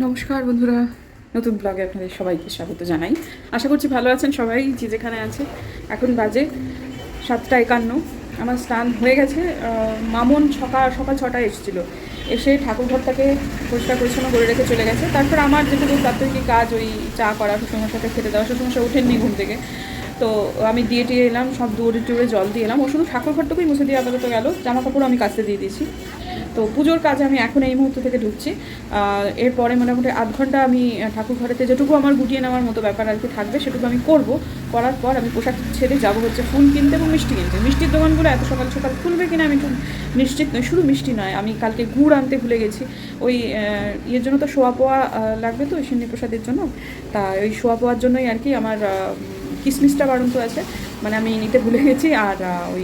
নমস্কার বন্ধুরা, নতুন ব্লগে আপনাদের সবাইকে স্বাগত জানাই। আশা করছি ভালো আছেন সবাই, যে যেখানে আছে। এখন বাজে সাতটা একান্ন, আমার স্নান হয়ে গেছে। মামন সকাল সকাল ছটায় এসেছিল। এসে ঠাকুর ঘরটাকে পরিষ্কার পরিচ্ছন্ন করে রেখে চলে গেছে। তারপর আমার যেটুকু প্রাত্যহিক কাজ, ওই চা করা শ্বশুরমার সাথে খেতে দেওয়া, শ্বশুরমশাই ওঠেননি ঘুম থেকে। তো আমি দিয়ে টিয়ে এলাম, সব দৌড়ে টুড়ে জল দিয়ে এলাম। ও শুধু ঠাকুর ঘরটুকুই মুছে দিয়ে আপাতত গেল। জামা কাপড় আমি কাচতে দিয়ে দিয়েছি। তো পুজোর কাজে আমি এখন এই মুহূর্ত থেকে ঢুকছি। এরপরে মোটামুটি আধ ঘণ্টা আমি ঠাকুর ঘরেতে যেটুকু আমার গুটিয়ে নেওয়ার মতো ব্যাপার আর কি থাকবে সেটুকু আমি করব। করার পর আমি পোশাক ছেড়ে যাব হচ্ছে ফুল কিনতে এবং মিষ্টি কিনতে। মিষ্টির দোকানগুলো এত সকাল সকাল খুলবে কিনা আমি একটু নিশ্চিত নই, শুধু মিষ্টি নয়, আমি কালকে গুড় আনতে ভুলে গেছি। ওই ইয়ের জন্য তো শোয়া পোয়া লাগবে তো সিন্নি প্রসাদের জন্য। তা ওই শোয়া পোয়ার জন্যই আর কি আমার কিসমিসটা বাড়ন্ত আছে মানে আমি নিতে ভুলে গেছি আর ওই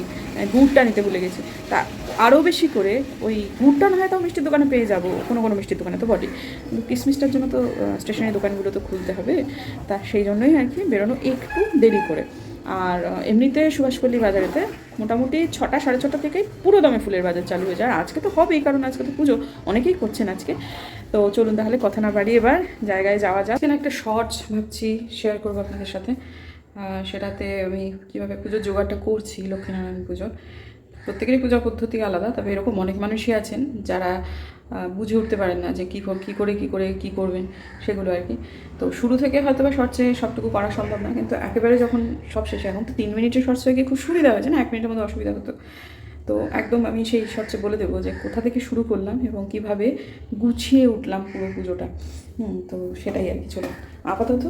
গুড়টা নিতে ভুলে গেছি। তা আরও বেশি করে ওই গুড়টা না হয় তাও মিষ্টির দোকানে পেয়ে যাব, কোনো কোনো মিষ্টির দোকানে তো বটেই কিন্তু জন্য তো স্টেশনারি দোকানগুলো তো খুলতে হবে, তা সেই জন্যই আর কি বেরোনো একটু দেরি করে। আর এমনিতে সুভাষপল্লী বাজারেতে মোটামুটি ছটা, সাড়ে ছটা থেকেই পুরো দমে ফুলের বাজার চালু হয়ে যায়। আজকে তো হবেই, কারণ আজকে তো পুজো, অনেকেই করছেন আজকে। তো চলুন তাহলে কথা না বাড়িয়ে এবার জায়গায় যাওয়া যাক। একটা শর্টস ভাবছি শেয়ার করব আপনাদের সাথে। সেটাতে আমি কীভাবে পুজোর জোগাড়টা করছি, লক্ষ্মীনারায়ণ পুজোর। প্রত্যেকেরই পূজা পদ্ধতি আলাদা, তবে এরকম অনেক মানুষই আছেন যারা বুঝে উঠতে পারেন না যে কী কী করে কী করে, কী করবেন সেগুলো আর কি। তো শুরু থেকে হয়তো বা শর্টসে সবটুকু করা সম্ভব না, কিন্তু একেবারে যখন সব শেষে এখন তো তিন মিনিটের শর্টস হয়ে গিয়ে খুব সুবিধা হয়েছে না? এক মিনিটের মধ্যে অসুবিধা হতো। তো একদম আমি সেই শর্টসে বলে দেবো যে কোথা থেকে শুরু করলাম এবং কীভাবে গুছিয়ে উঠলাম পুরো পুজোটা। হুম, তো সেটাই আর কি চলো আপাতত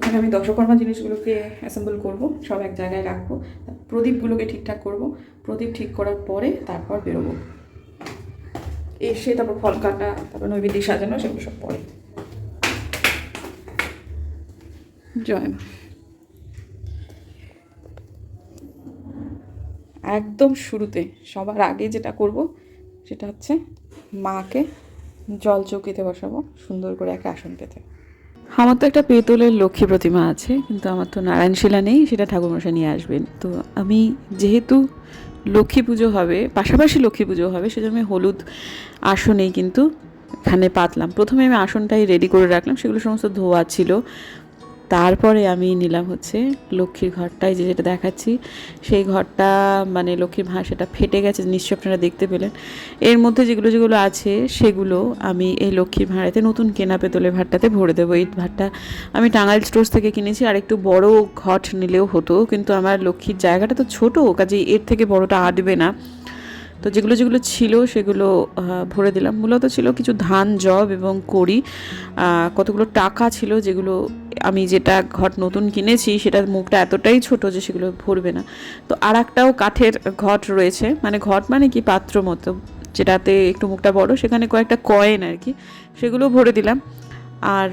প্রথমে আমি দশকর্মা জিনিসগুলোকে অ্যাসেম্বল করব, সব এক জায়গায় রাখব, প্রদীপগুলোকে ঠিকঠাক করব, প্রদীপ ঠিক করার পরে তারপর বেরোবো। এসে তারপর ফল কাটা, তারপর নৈবেদ্য সাজানো, সেগুলো সব পরে। জয় একদম শুরুতে সবার আগে যেটা করব, সেটা হচ্ছে মাকে জল চৌকিতে বসাবো, সুন্দর করে একটা আসন পেতে। আমার তো একটা পেতলের লক্ষ্মী প্রতিমা আছে, কিন্তু আমার তো নারায়ণ শিলা নেই, সেটা ঠাকুরমশাই নিয়ে আসবেন। তো আমি যেহেতু লক্ষ্মী পুজো হবে, পাশাপাশি লক্ষ্মী পুজো হবে, সেজন্য আমি হলুদ আসনেই কিন্তু এখানে পাতলাম। প্রথমে আমি আসনটাই রেডি করে রাখলাম, সেগুলো সমস্ত ধোয়া ছিল। তারপরে আমি নিলাম হচ্ছে লক্ষ্মীর ঘরটায় যে যেটা দেখাচ্ছি, সেই ঘরটা মানে লক্ষ্মীর ভাঁ সেটা ফেটে গেছে নিশ্চয় আপনারা দেখতে পেলেন। এর মধ্যে যেগুলো যেগুলো আছে, সেগুলো আমি এই লক্ষ্মীর ভাঁড়াতে, নতুন কেনা পেতলের ভাতটাতে ভরে দেবো। এই ভাতটা আমি টাঙ্গাইল স্টোর্স থেকে কিনেছি, আর একটু বড় ঘট নিলেও হতো, কিন্তু আমার লক্ষ্মীর জায়গাটা তো ছোটো, কাজেই এর থেকে বড়টা আটবে না। তো যেগুলো যেগুলো ছিল সেগুলো ভরে দিলাম। মূলত ছিল কিছু ধান, জব এবং কড়ি। কতগুলো টাকা ছিল যেগুলো আমি যেটা ঘট নতুন কিনেছি, সেটার মুখটা এতটাই ছোট যে সেগুলো ভরবে না। তো আর একটাও কাঠের ঘট রয়েছে। মানে ঘট মানে কি? পাত্র মতো। যেটাতে একটু মুখটা বড়, সেখানে কয়েকটা কয়েন আর কি, সেগুলো ভরে দিলাম। আর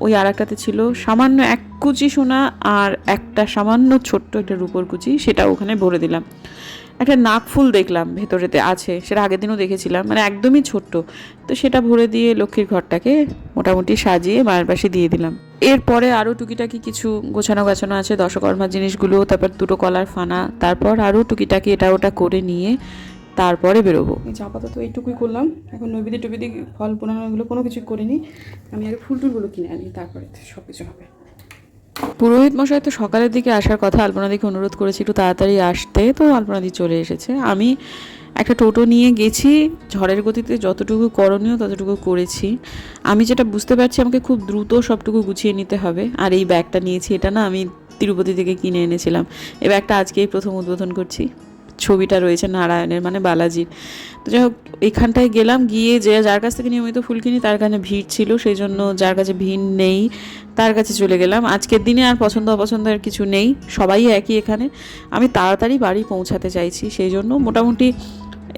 ওই আর একটাতে ছিল সামান্য এক কুচি সোনা আর একটা সামান্য ছোট্ট একটা রূপোর কুচি সেটা ওখানে ভরে দিলাম। একটা নাকফুল দেখলাম ভেতরেতে, আছে, সেটা আগের দিনও দেখেছিলাম মানে একদমই ছোট্ট। তো সেটা ভরে দিয়ে লক্ষ্মীর ঘরটাকে মোটামুটি সাজিয়ে মায়ের পাশে দিয়ে দিলাম। এরপরে আরও টুকিটাকি কিছু গোছানো গাছানো আছে দশকর্মার জিনিসগুলো, তারপর দুটো কলার ফানা, তারপর আরও টুকিটাকি এটা ওটা করে নিয়ে তারপরে বেরোবো। আপাতত এইটুকুই করলাম, এখন নবিদি টবিদি ফল, পোনানো, এগুলো কোনো কিছু করিনি। আমি আগে ফুল টুলগুলো কিনে আনি, তারপরে সব কিছু হবে। পুরোহিত মশাই তো সকালের দিকে আসার কথা আলপনাদিকে অনুরোধ করেছি, একটু তাড়াতাড়ি আসতে। তো আলপনাদি চলে এসেছে। আমি একটা টোটো নিয়ে গেছি, ঝড়ের গতিতে যতটুকু করণীয় ততটুকু করেছি। আমি যেটা বুঝতে পারছি, আমাকে খুব দ্রুত সবটুকু গুছিয়ে নিতে হবে। আর এই ব্যাগটা নিয়েছি, এটা না আমি তিরুপতি থেকে কিনে এনেছিলাম। এই ব্যাগটা আজকেই প্রথম উদ্বোধন করছি। ছবিটা রয়েছে নারায়ণের মানে বালাজির। তো যাই হোক, এখানটায় গেলাম, গিয়ে যে যার কাছ থেকে নিয়মিত ফুল কিনি তার কাছে ভিড় ছিল সেই জন্য যার কাছে ভিড় নেই, তার কাছে চলে গেলাম। আজকের দিনে আর পছন্দ অপছন্দের কিছু নেই, সবাই একই এখানে। আমি তাড়াতাড়ি বাড়ি পৌঁছাতে চাইছি সেই জন্য মোটামুটি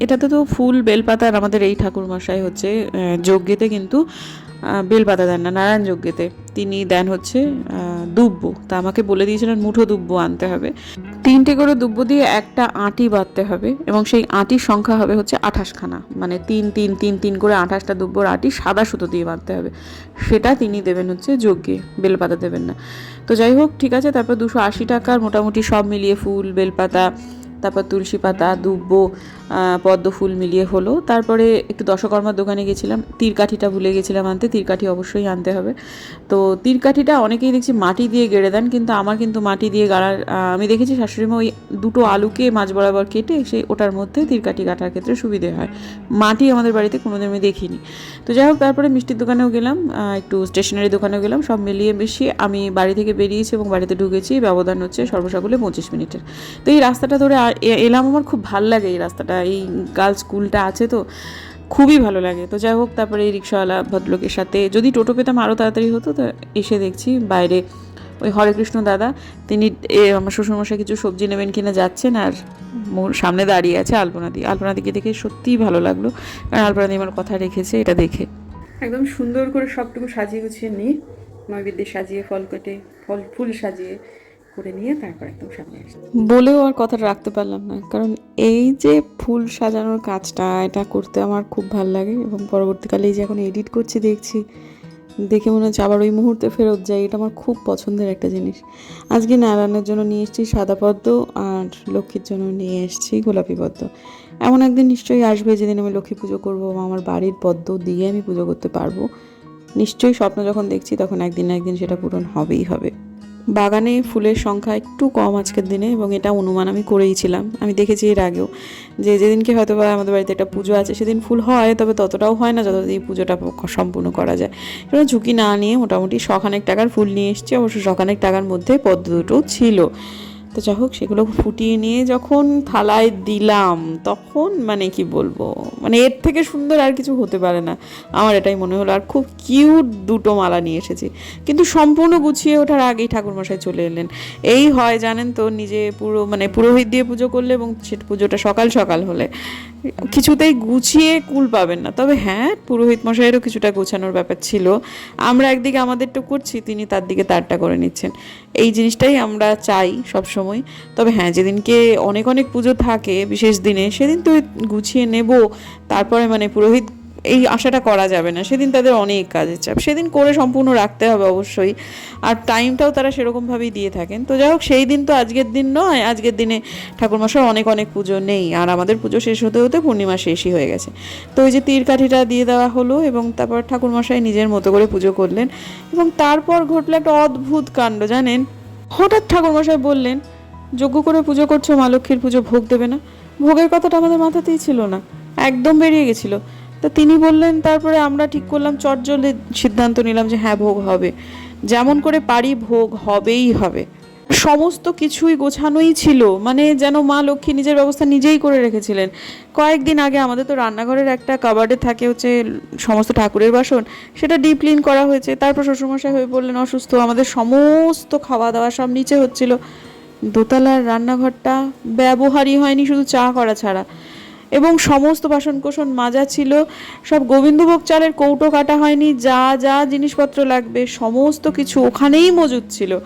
এটাতে তো ফুল বেলপাতার আমাদের এই ঠাকুর মশাই হচ্ছে যজ্ঞেতে কিন্তু বেলপাতা দেন না, নারায়ণ যজ্ঞেতে। তিনি দেন হচ্ছে দুব্ব। তা আমাকে বলে দিয়েছিলেন, মুঠো দুব্ব আনতে হবে। তিনটে করে দুব্ব দিয়ে একটা আঁটি বাঁধতে হবে এবং সেই আঁটির সংখ্যা হবে হচ্ছে আঠাশখানা। মানে তিন তিন তিন তিন করে আঠাশটা দুব্বর আঁটি সাদা সুতো দিয়ে বাঁধতে হবে। সেটা তিনি দেবেন হচ্ছে যজ্ঞে, বেলপাতা দেবেন না। তো যাই হোক, ঠিক আছে, তারপর দুশো আশি টাকার মোটামুটি সব মিলিয়ে ফুল, বেলপাতা, তারপর তুলসী পাতা, দুব্ব পদ্ম ফুল মিলিয়ে হলো। তারপরে একটু দশকর্মার দোকানে গেছিলাম। তীরকাঠিটা ভুলে গেছিলাম আনতে। তীরকাঠি অবশ্যই আনতে হবে। তো তীরকাঠিটা অনেকেই দেখছি মাটি দিয়ে গেড়ে দেন, কিন্তু আমার কিন্তু মাটি দিয়ে গাড়ার আমি দেখেছি শাশুড়িমা ওই দুটো আলুকে মাছ বরাবর কেটে সেই ওটার মধ্যে তীরকাঠি কাটার ক্ষেত্রে সুবিধে হয়। মাটি আমাদের বাড়িতে কোনোদিন আমি দেখিনি। তো যাই হোক, তারপরে মিষ্টির দোকানেও গেলাম একটু স্টেশনারি দোকানেও গেলাম। সব মিলিয়ে মিশিয়ে আমি বাড়ি থেকে বেরিয়েছি এবং বাড়িতে ঢুকেছি। ব্যবধান হচ্ছে সর্বসাকুলে পঁচিশ মিনিটের। তো এই রাস্তাটা ধরে এলাম, আমার খুব ভালো লাগে এই রাস্তাটা। এই গার্লস স্কুলটা আছে তো, খুবই ভালো লাগে। তো যাই হোক, তারপরে এই রিক্সাওয়ালা ভদ্রলোকের সাথে যদি টোটো পেতাম আরও তাড়াতাড়ি হতো, তো এসে দেখছি বাইরে ওই হরে কৃষ্ণ দাদা, তিনি আমার শ্বশুরমশাই কিছু সবজি নেবেন কিনা যাচ্ছেন আর সামনে দাঁড়িয়ে আছে আলপনাদি। আলপনাদিকে দেখে সত্যিই ভালো লাগল, কারণ আলপনাদি আমার কথা রেখেছে, এটা দেখে। একদম সুন্দর করে সবটুকু সাজিয়ে গুছিয়ে নিয়ে নৈবেদ্যে সাজিয়ে, ফল কেটে, ফল, ফুল সাজিয়ে। করে নিয়ে তারপর একদম সামনে আসি। বলেও আর কথাটা রাখতে পারলাম না, কারণ এই যে ফুল সাজানোর কাজটা, এটা করতে আমার খুব ভালো লাগে এবং পরবর্তীকালে এই যে এখন এডিট করছি, দেখছি, দেখে মনে হচ্ছে আবার ওই মুহূর্তে ফেরত যাই, এটা আমার খুব পছন্দের একটা জিনিস। আজকে নারায়ণের জন্য নিয়ে এসেছি সাদা পদ্ম আর লক্ষ্মীর জন্য নিয়ে এসেছি গোলাপি পদ্ম। এমন একদিন নিশ্চয়ই আসবে যেদিন আমি লক্ষ্মী পুজো করব আমার বাড়ির পদ্ম দিয়ে আমি পুজো করতে পারব। নিশ্চয়ই স্বপ্ন যখন দেখছি, তখন একদিন না একদিন সেটা পূরণ হবেই হবে। বাগানে ফুলের সংখ্যা একটু কম আজকের দিনে এবং এটা অনুমান আমি করেইছিলাম আমি দেখেছি এর আগেও যে যেদিনকে হয়তো বা আমাদের বাড়িতে একটা পুজো আছে সেদিন ফুল হয়, তবে ততটাও হয় না যতদিন এই পুজোটা সম্পূর্ণ করা যায়। কারণ ঝুঁকি না নিয়ে মোটামুটি শখানেক টাকার ফুল নিয়ে এসেছি, অবশ্য শখানেক টাকার মধ্যে পদ্ম দুটো ছিল। তো যাই হোক, সেগুলো ফুটিয়ে নিয়ে যখন থালায় দিলাম, তখন মানে কি বলব মানে এর থেকে সুন্দর আর কিছু হতে পারে না। আমার এটাই মনে হলো, আর খুব কিউট দুটো মালা নিয়ে এসেছি। কিন্তু সম্পূর্ণ গুছিয়ে ওঠার আগেই ঠাকুরমশাই চলে এলেন। এই হয় জানেন তো, নিজে পুরো মানে পুরোহিত দিয়ে পুজো করলে এবং সে পুজোটা সকাল সকাল হলে। কিছুতেই গুছিয়ে কুল পাবেন না। তবে হ্যাঁ পুরোহিত মশাইয়েরও কিছুটা গোছানোর ব্যাপার ছিল। আমরা একদিকে আমাদেরটা করছি, তিনি তার দিকে তারটা করে নিচ্ছেন। এই জিনিসটাই আমরা চাই সব সময় তবে হ্যাঁ যেদিনকে অনেক অনেক পুজো থাকে, বিশেষ দিনে, সেদিন তো গুছিয়ে নেব। তারপরে মানে পুরোহিত এই আশাটা করা যাবে না। সেদিন তাদের অনেক কাজের চাপ। সেদিন করে সম্পূর্ণ রাখতে হবে অবশ্যই। আর টাইমটাও তারা সেরকমভাবেই দিয়ে থাকেন। তো যাই হোক, সেই দিন তো আজকের দিন নয়। আজকের দিনে ঠাকুরমশাই অনেক অনেক পুজো নেই। আর আমাদের পুজো শেষ হতে হতে পূর্ণিমা শেষই হয়ে গেছে। তো ওই যে তীর কাঠিটা দিয়ে দেওয়া হলো এবং তারপর ঠাকুরমশাই নিজের মতো করে পুজো করলেন এবং তারপর ঘটলো একটা অদ্ভুত কাণ্ড, জানেন? হঠাৎ ঠাকুরমশাই বললেন যজ্ঞ করে পুজো করছ, মা লক্ষ্মীর পুজো ভোগ দেবে না। ভোগের কথাটা আমাদের মাথাতেই ছিল না। একদম বেরিয়ে গেছিল। তো তিনি বললেন, তারপরে আমরা ঠিক করলাম চটজলে সিদ্ধান্ত নিলাম যে হ্যাঁ ভোগ হবে। যেমন করে পারি, ভোগ হবেই হবে। সমস্ত কিছুই গোছানোই ছিল। মানে যেন মা লক্ষ্মী নিজের ব্যবস্থা নিজেই করে রেখেছিলেন। কয়েকদিন আগে আমাদের তো রান্নাঘরের একটা কাবার্ডে থাকে হচ্ছে সমস্ত ঠাকুরের বাসন। সেটা ডিপ ক্লিন করা হয়েছে। তারপর শ্বশুরমশাই হয়ে পড়লেন অসুস্থ, আমাদের সমস্ত খাওয়া দাওয়া সব নিচে হচ্ছিল। দোতলার রান্নাঘরটা ব্যবহারই হয়নি, শুধু চা করা ছাড়া। এবং সমস্ত বাসনকোসন মাজা ছিল। সব গোবিন্দভোগ চালের কৌটো কাটা হয়নি। যা যা জিনিসপত্র লাগবে, সমস্ত কিছু ওখানেই মজুদ ছিল।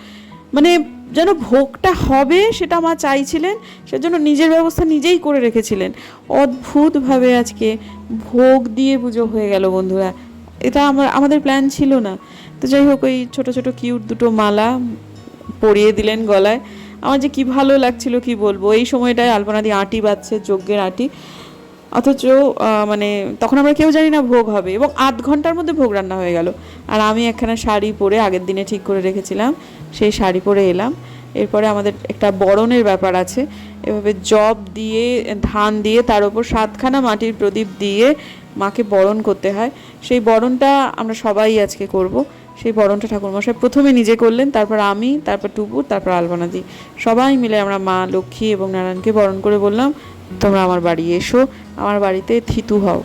মানে যেন ভোগটা হবে সেটা মা চাইছিলেন, সেজন্য নিজের ব্যবস্থা নিজেই করে রেখেছিলেন। অদ্ভুতভাবে আজকে ভোগ দিয়ে পুজো হয়ে গেল বন্ধুরা। এটা আমার, আমাদের প্ল্যান ছিল না। তো যাই হোক, ওই ছোটো ছোটো কিউট দুটো মালা পরিয়ে দিলেন গলায়। আমার যে কি ভালো লাগছিল কি বলব? এই সময়টায় আলপনাদি আটি বাজছে যজ্ঞের আটি। অথচ মানে তখন আমরা কেউ জানি না ভোগ হবে এবং আধ ঘণ্টার মধ্যে ভোগ রান্না হয়ে গেল। আর আমি একখানা শাড়ি পরে আগের দিনে ঠিক করে রেখেছিলাম, সেই শাড়ি পরে এলাম। এরপরে আমাদের একটা বরণের ব্যাপার আছে। এভাবে জব দিয়ে, ধান দিয়ে, তার উপর সাতখানা মাটির প্রদীপ দিয়ে মাকে বরণ করতে হয়। সেই বরণটা আমরা সবাই আজকে করব। সেই বরণটা ঠাকুরমশাই প্রথমে নিজে করলেন, তারপর আমি, তারপর টুপুর, তারপর আলপনাদি। সবাই মিলে আমরা মা, লক্ষ্মী এবং নারায়ণকে বরণ করে বললাম, তোমরা আমার বাড়ি এসো, আমার বাড়িতে থিতু হও।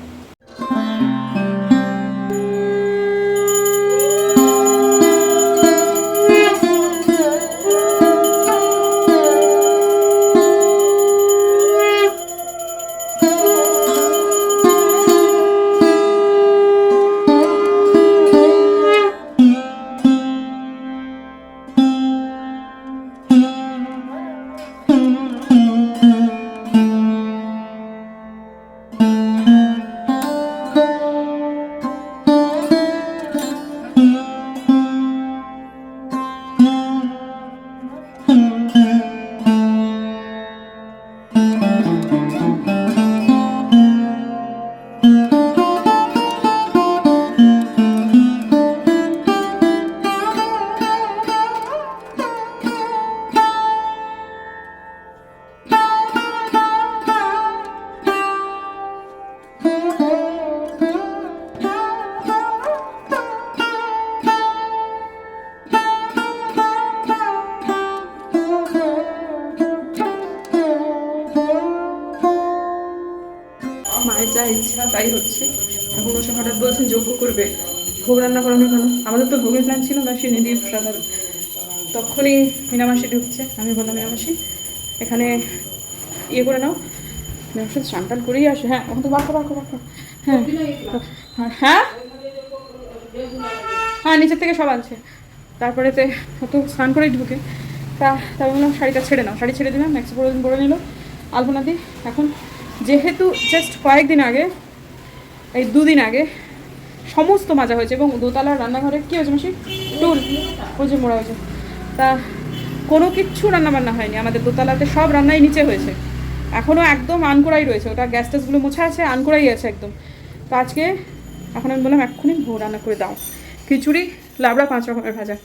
রান্না করানো কেন আমাদের তো ভোগের প্ল্যান ছিল না সিনে দিয়ে প্রসাদ তখনই মিনামাসি ঢুকছে। আমি বললাম, মিনামাসি, এখানে ইয়ে করে নাও। মিনামাসি স্নান টান করেই আসে। হ্যাঁ ওখান তো বাঁকো বাঁকো বাঁকো হ্যাঁ। হ্যাঁ? হ্যাঁ নিচের থেকে সব আনছে। তারপরেতে ও তো স্নান করেই ঢুকে। তা তারপর বললাম, শাড়িটা ছেড়ে নাও। শাড়ি ছেড়ে দিলাম নেক্সট পরে দিন পরে নিল, আলপনা দি। এখন যেহেতু জাস্ট কয়েকদিন আগে, এই দুদিন আগে সমস্ত মাজা হয়েছে এবং দোতলার রান্নাঘরে কী হয়েছে মাসি? টুল যে মোড়া হয়েছে। তা কোনো কিচ্ছু রান্না বান্না হয়নি আমাদের দোতলাতে সব রান্নাই নিচে হয়েছে। এখনও একদম আনকোড়াই রয়েছে ওটা গ্যাস ট্যাসগুলো মোছা আছে আনকোড়াই আছে একদম। তো আজকে এখন আমি বললাম এক্ষুনি ভোগ রান্না করে দাও। খিচুড়ি লাবড়া পাঁচ রকমের ভাজা।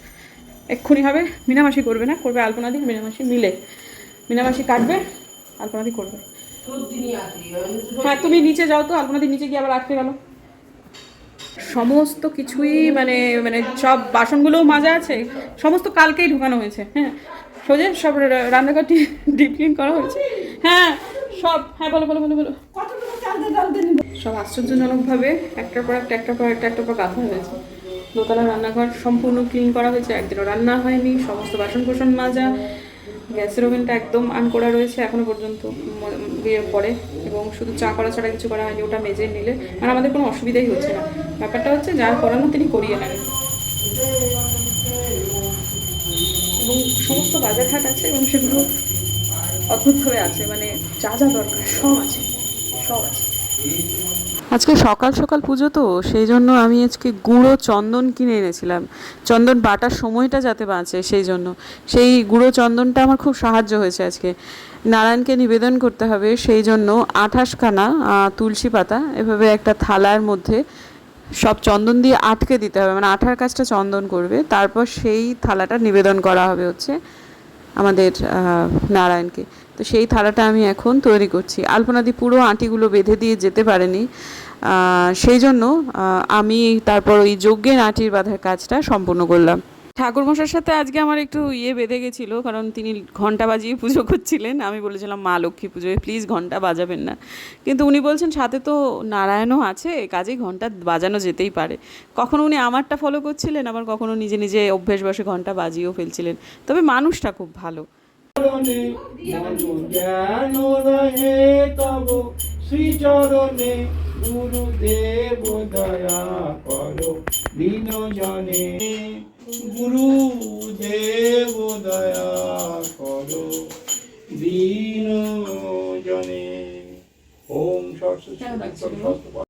এক্ষুনি হবে মিনামাসি করবে না করবে আলপনাদি মিনামাসি মিলে। মিনামাসি কাটবে আলপনাদি করবে। হ্যাঁ তুমি নিচে যাও তো আলপনাদি নিচে গিয়ে আবার আটকে গেল। সমস্ত কিছুই মানে মানে সব বাসনগুলোও মাজা আছে, সমস্ত কালকেই ঢুকানো হয়েছে হ্যাঁ। সোজে সব রান্নাঘরটি ডিপ ক্লিন করা হয়েছে। হ্যাঁ সব হ্যাঁ বলো বলো বলো বলো। সব আশ্চর্যজনকভাবে একটার পর একটা, একটার পর একটা, একটার পর গাঁথা হয়েছে। দোতলা রান্নাঘর সম্পূর্ণ ক্লিন করা হয়েছে, একদিনও রান্না হয়নি, সমস্ত বাসন কোসন মাজা গ্যাসের ওভেনটা একদম আন করা রয়েছে এখনও পর্যন্ত বিয়ের পরে। এবং শুধু চা করা ছাড়া কিছু করা হয়নি, ওটা মেজে নিলে। আর আমাদের কোনো অসুবিধাই হচ্ছে না। ব্যাপারটা হচ্ছে যার করানো তিনি করিয়ে নেন। এবং সমস্ত বাজার হাট আছে এবং সেগুলো অদ্ভুতভাবে আছে। মানে যা যা দরকার সব আছে সব আছে। আজকে সকাল সকাল পুজো তো, সেই জন্য আমি আজকে গুঁড়ো চন্দন কিনে এনেছিলাম। চন্দন বাটার সময়টা যাতে বাঁচে, সেই জন্য। সেই গুঁড়ো চন্দনটা আমার খুব সাহায্য হয়েছে আজকে। নারায়ণকে নিবেদন করতে হবে, সেই জন্য আঠাশখানা তুলসী পাতা, এভাবে একটা থালার মধ্যে সব চন্দন দিয়ে আটকে দিতে হবে। মানে আঠার কাজটা চন্দন করবে, তারপর সেই থালাটা নিবেদন করা হবে হচ্ছে। আমাদের নারায়ণকে। তো সেই থালাটা আমি এখন তৈরি করছি। আলপনাদি পুরো আঁটিগুলো বেঁধে দিয়ে যেতে পারেনি। সেই জন্য আমি তারপর ওই যজ্ঞের আঁটির বাঁধার কাজটা সম্পূর্ণ করলাম। ঠাকুরমশার সাথে আজকে আমার একটু ইয়ে বেঁধে গেছিল, কারণ তিনি ঘণ্টা বাজিয়ে পুজো করছিলেন। আমি বলেছিলাম, মা লক্ষ্মী পুজোয় প্লিজ ঘণ্টা বাজাবেন না। কিন্তু উনি বলছেন, সাথে তো নারায়ণও আছে কাজেই ঘণ্টা বাজানো যেতেই পারে। কখনো উনি আমারটা ফলো করছিলেন, আবার কখনো নিজে নিজে অভ্যেস বসে ঘণ্টা বাজিয়েও ফেলছিলেন। তবে মানুষটা খুব ভালো। গুরুদেব দয়া করো জনে গুরুদেব দয়া করো দীন জনে ওম সরস্বতী।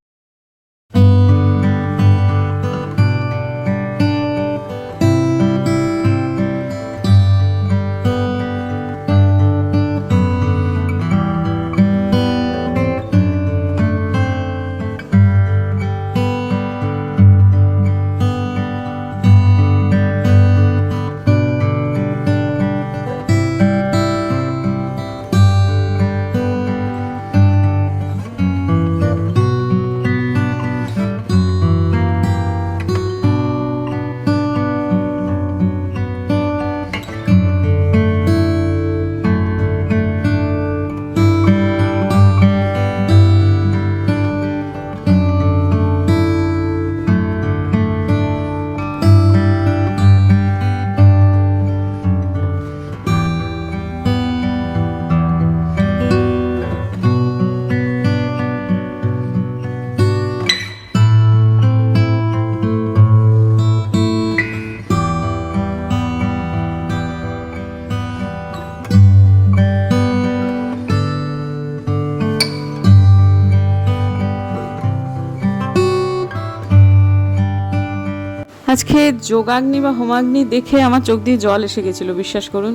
আজকে যোগাগ্নি বা হোমাগ্নি দেখে আমার চোখ দিয়ে জল এসে গেছিল, বিশ্বাস করুন।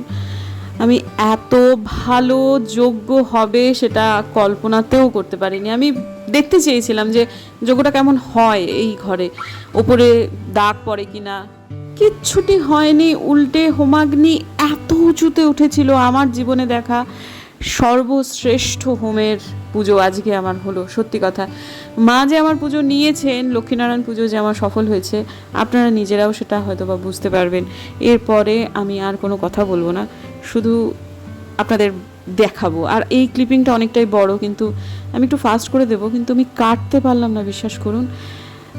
আমি এত ভালো যোগ্য হবে সেটা কল্পনাতেও করতে পারিনি। আমি দেখতে চেয়েছিলাম যে যোগ্যটা কেমন হয় এই ঘরে, ওপরে দাগ পড়ে কি না কিচ্ছুটি হয়নি, উল্টে হোমাগ্নি এত উঁচুতে উঠেছিল আমার জীবনে দেখা। সর্বশ্রেষ্ঠ হোমের পুজো আজকে আমার হলো, সত্যি কথা। মা যে আমার পুজো নিয়েছেন, লক্ষ্মীনারায়ণ পুজো যে আমার সফল হয়েছে, আপনারা নিজেরাও সেটা হয়তো বা বুঝতে পারবেন। এরপরে আমি আর কোনো কথা বলব না, শুধু আপনাদের দেখাবো। আর এই ক্লিপিংটা অনেকটাই বড়, কিন্তু আমি একটু ফাস্ট করে দেবো, কিন্তু আমি কাটতে পারলাম না, বিশ্বাস করুন।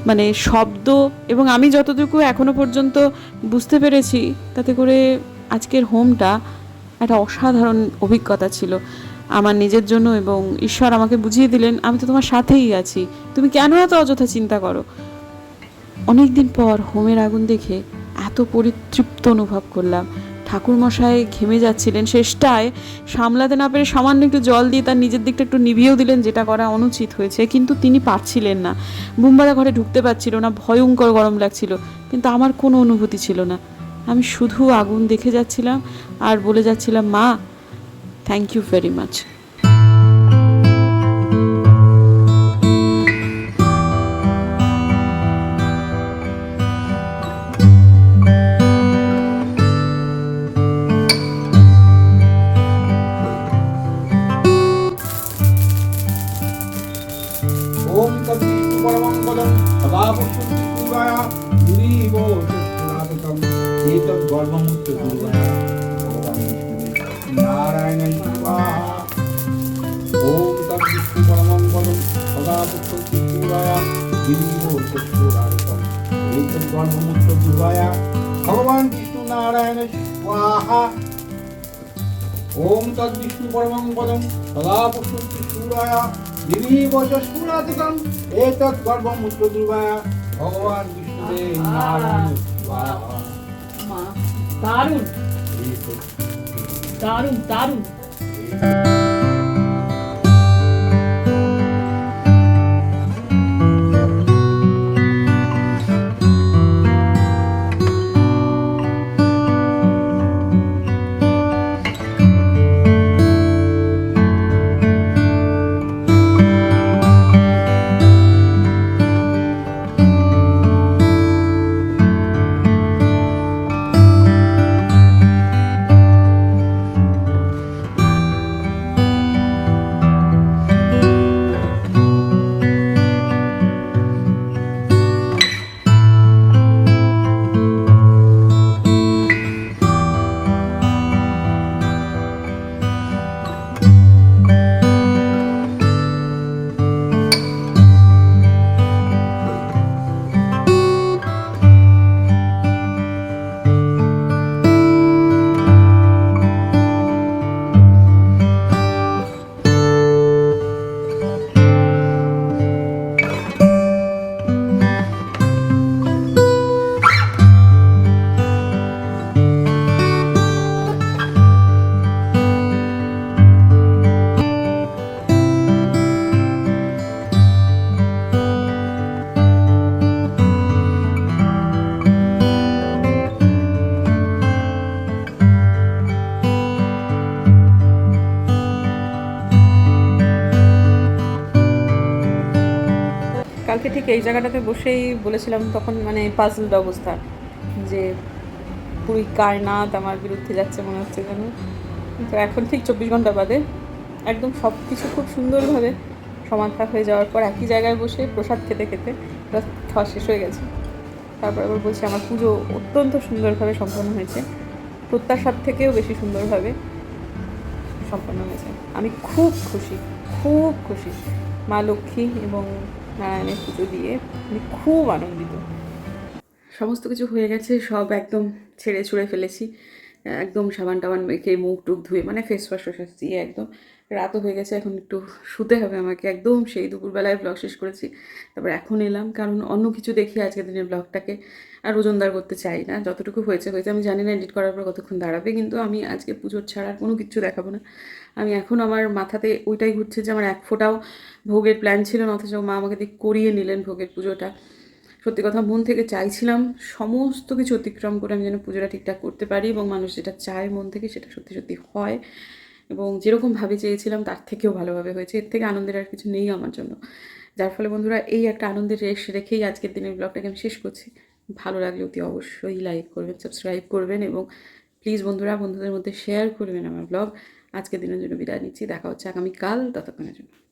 মানে শব্দ, এবং আমি যতটুকু এখনও পর্যন্ত বুঝতে পেরেছি, তাতে করে আজকের হোমটা একটা অসাধারণ অভিজ্ঞতা ছিল। আমার নিজের জন্য এবং ঈশ্বর আমাকে বুঝিয়ে দিলেন, আমি তো তোমার সাথেই আছি। তুমি কেন এত অযথা চিন্তা করো? অনেকদিন পর হোমের আগুন দেখে এত পরিতৃপ্ত অনুভব করলাম। ঠাকুরমশাই ঘেমে যাচ্ছিলেন। শেষটায় সামলাতে না পেরে সামান্য একটু জল দিয়ে তার নিজের দিকটা একটু নিভিয়েও দিলেন, যেটা করা অনুচিত হয়েছে। কিন্তু তিনি পারছিলেন না। বুম্বারা ঘরে ঢুকতে পারছিল না। ভয়ঙ্কর গরম লাগছিল। কিন্তু আমার কোনো অনুভূতি ছিল না। আমি শুধু আগুন দেখে যাচ্ছিলাম আর বলে যাচ্ছিলাম, মা থ্যাংক ইউ ভেরি মাচ ওম সূরায়া দুরীব চক্ষুরাতকম এতৎ গর্ভমুক্ত দুর্গয়া ভগবান বিষ্ণু নারায়ণ স্বাহা ওম তদ্বিষ্ণু পরমং পদম সদা পশ্যন্তি সূরায়া দুরীব চক্ষুরাতকম এতৎ গর্ভমুক্ত দুর্গয়া। ভগবান বিষ্ণু নারায়ণ স্বাহা ওম তদ্বিষ্ণু পরমং পদম সদা পশ্যন্তি সূরায়া দারুণ দারুণ দারুণ এই জায়গাটাতে বসেই বলেছিলাম তখন মানে পাজলড অবস্থা যে পুরী কায়নাত আমার বিরুদ্ধে যাচ্ছে মনে হচ্ছে যেন। তো এখন ঠিক চব্বিশ ঘণ্টা বাদে একদম সব কিছু খুব সুন্দরভাবে সমাধা হয়ে যাওয়ার পর একই জায়গায় বসে প্রসাদ খেতে খেতে খাওয়া শেষ হয়ে গেছে। তারপর আবার বলছি আমার পুজো অত্যন্ত সুন্দরভাবে সম্পন্ন হয়েছে। প্রত্যাশার থেকেও বেশি সুন্দরভাবে সম্পন্ন হয়েছে। আমি খুব খুশি খুব খুশি। মা লক্ষ্মী এবং নারায়ণের পুজো দিয়ে আমি খুব আনন্দিত। সমস্ত কিছু হয়ে গেছে, সব একদম ছেড়ে ছুঁড়ে ফেলেছি। একদম সাবান টাবান মেখে মুখ টুক ধুয়ে মানে ফেস ওয়াশ ওয়াশ দিয়ে একদম। রাতও হয়ে গেছে, এখন একটু শুতে হবে আমাকে। একদম সেই দুপুরবেলায় ব্লগ শেষ করেছি। তারপর এখন এলাম, কারণ অন্য কিছু দেখি আজকের দিনের ব্লগটাকে আর ওজনদার করতে চাই না, যতটুকু হয়েছে হয়েছে। আমি জানি না এডিট করার পর কতক্ষণ দাঁড়াবে, কিন্তু আমি আজকে পুজোর ছাড়া কোনো কিছু দেখাবো না। আমি এখন আমার মাথাতে ওইটাই ঘুরছে যে আমার এক ফোঁটাও ভোগের প্ল্যান ছিল না, অথচ মা আমাকে দিয়ে করিয়ে নিলেন ভোগের পুজোটা। সত্যি কথা, মন থেকে চাইছিলাম সমস্ত কিছু অতিক্রম করে আমি যেন পুজোটা ঠিকঠাক করতে পারি এবং মানুষ যেটা চায় মন থেকে সেটা সত্যি সত্যি হয়। এবং যেরকমভাবে চেয়েছিলাম, তার থেকেও ভালোভাবে হয়েছে। এর থেকে আনন্দের আর কিছু নেই আমার জন্য। যার ফলে বন্ধুরা, এই একটা আনন্দের রেশ রেখেই আজকের দিনের ব্লগটাকে আমি শেষ করছি। ভালো লাগলে অতি অবশ্যই লাইক করবেন, সাবস্ক্রাইব করবেন এবং প্লিজ বন্ধুরা, বন্ধুদের মধ্যে শেয়ার করবেন আমার ব্লগ। আজকের দিনের জন্য বিদায় নিচ্ছি। দেখা হচ্ছে আগামীকাল ততক্ষণের জন্য।